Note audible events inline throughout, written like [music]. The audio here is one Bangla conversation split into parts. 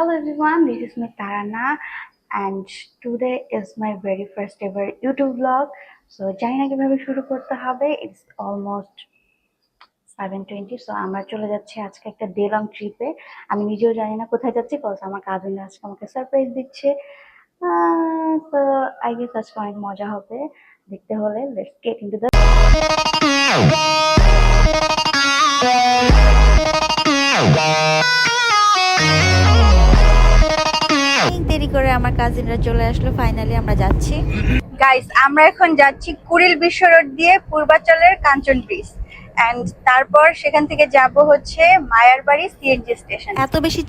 Hello everyone, this is me Tarana and today is my very first ever YouTube vlog. So জানি না কীভাবে শুরু করতে হবে। It's almost seven twenty so আমরা চলে যাচ্ছি আজকে একটা ডে লং ট্রিপে আমি নিজেও জানি না কোথায় যাচ্ছি কজ আমার কাজিনরা আজকে আমাকে সারপ্রাইজ দিচ্ছে। তো আই গেস আজকে অনেক মজা হবে। দেখতে হলে লেটস গেট ইনটু দ্য করে আমার কাজিনরা চলে আসলো ফাইনালি আমরা যাচ্ছি। গাইস আমরা এখন যাচ্ছি কুড়িল বিশ্ব রোড দিয়ে পূর্বাচলের কাঞ্চন ব্রিজ তারপর সেখান থেকে যাব হচ্ছে মায়ার বাড়ি সিএনজি স্টেশন এত বেশি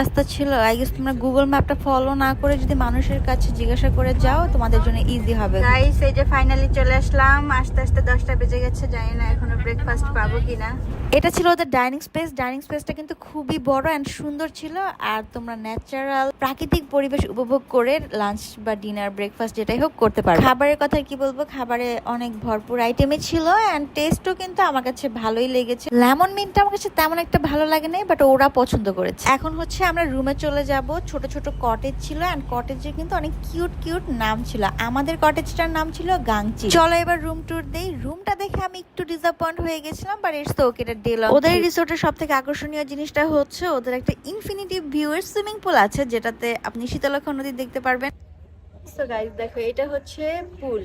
রাস্তা ছিল আই গেস তোমরা গুগল ম্যাপটা ফলো না করে যদি মানুষের কাছে জিজ্ঞাসা করে যাও তোমাদের জন্য ইজি হবে। গাইস এই যে ফাইনালি চলে আসলাম আস্তে আস্তে দশটা বেজে গেছে জানি না এখনও ব্রেকফাস্ট পাবো কিনা। এটা ছিল ওদের ডাইনিং স্পেস ডাইনিং স্পেসটা কিন্তু খুবই বড় অ্যান্ড সুন্দর ছিল আর তোমরা ন্যাচারাল প্রাকৃতিক পরিবেশ উপভোগ করে লাঞ্চ বা ডিনার ব্রেকফাস্ট যেটাই হোক করতে পারো। খাবারের কথা কি বলব খাবারে অনেক ভরপুর আইটেমে ছিল অ্যান্ড টেস্টও কিন্তু আমার কাছে ভালোই লেগেছে। লেমন মিন্টটা আমার কাছে তেমন একটা ভালো লাগে নাই বাট ওরা পছন্দ করেছে। এখন হচ্ছে আমরা রুমে চলে যাব। ছোট ছোট কটেজ ছিল অ্যান্ড কটেজের কিন্তু অনেক কিউট কিউট নাম ছিল। আমাদের কটেজটার নাম ছিল গাংচি চলো এবার রুম ট্যুর দেই। রুমটা দেখে আমি একটু ডিসঅ্যাপয়েন্ট হয়ে গেছিলাম বাট ইটস ওকে এটা ডে ওদের রিসোর্টের সব থেকে আকর্ষণীয় জিনিসটা হচ্ছে ওদের একটা ইনফিনিটি ভিউ এর সুইমিং পুল আছে যেটাতে আপনি শীতলক্ষ নদী দেখতে পারবেন। সো গাইস দেখো, এটা হচ্ছে পুল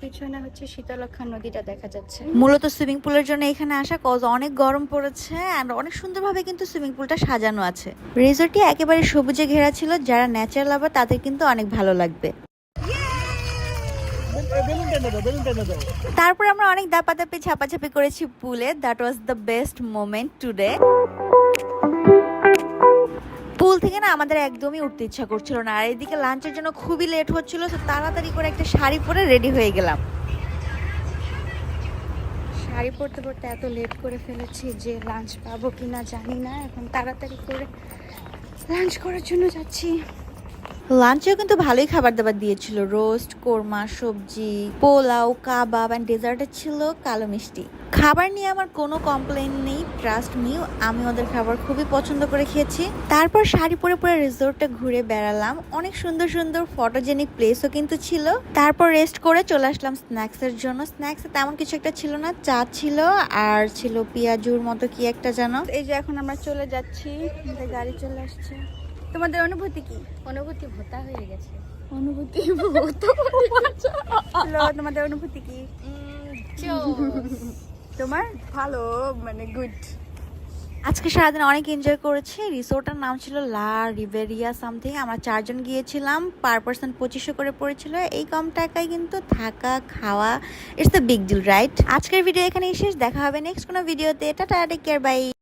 পিছনে হচ্ছে শীতলক্ষা নদীটা দেখা যাচ্ছে। মূলত সুইমিং পুলের জন্য এখানে আসা কজ অনেক গরম পড়েছে অ্যান্ড অনেক সুন্দরভাবে কিন্তু সুইমিং পুলটা সাজানো আছে। রিসোর্টটি একেবারে সবুজে ঘেরা ছিল, যারা ন্যাচারাল লাভার তাদের কিন্তু অনেক ভালো লাগবে। তারপর আমরা অনেক দাপাদাপি ছাপাছাপি করেছি পুলে। That was the best moment today pool থেকে না আমাদের একদমই উঠতে ইচ্ছা করছিল না। আর এদিকে লাঞ্চের জন্য খুবই লেট হচ্ছিল, তো তাড়াতাড়ি করে একটা শাড়ি পরে রেডি হয়ে গেলাম। শাড়ি পরতে পরতে এত লেট করে ফেলেছি যে লাঞ্চ পাবো কি না জানি না। এখন তাড়াতাড়ি করে লাঞ্চ করার জন্য যাচ্ছি। লাঞ্চেও কিন্তু ভালোই খাবার দাবার দিয়েছিল। রোস্ট কোরমা, সবজি, পোলাও, কাবাব অ্যান্ড ডেজার্টে ছিল কালো মিষ্টি। খাবার নিয়ে আমার কোনো কমপ্লেন নেই ট্রাস্ট মিউ আমি ওদের খাবার খুবই পছন্দ করে খেয়েছি। তারপর শাড়ি পরে পরে রিসোর্টটা ঘুরে বেড়ালাম। অনেক সুন্দর সুন্দর ফটোজেনিক প্লেসও কিন্তু ছিল। তারপর রেস্ট করে চলে আসলাম স্ন্যাক্সের জন্য। স্ন্যাক্সে তেমন কিছু একটা ছিল না, চা ছিল আর ছিল পেঁয়াজুর মতো কি একটা জানো এই যে এখন আমরা চলে যাচ্ছি গাড়ি চলে আসছে। তোমাদের অনুভূতি কি? অনুভূতি ভোতা হয়ে গেছে। অনুভূতি হ্যালো তোমাদের অনুভূতি কি? [laughs] তোমার? ভালো মানে গুড আজকে সারাদিন অনেক এনজয় করেছি। রিসোর্টের নাম ছিল লা রিভেরিয়া সামথিং। আমরা চারজন গিয়েছিলাম। পার পার্সন পঁচিশশো করে পড়েছিল। এই কম টাকায় কিন্তু থাকা খাওয়া it's the big deal right আজকের ভিডিও এখানেই শেষ। দেখা হবে নেক্সট কোনো ভিডিওতে টাটা টেক কেয়ার বাই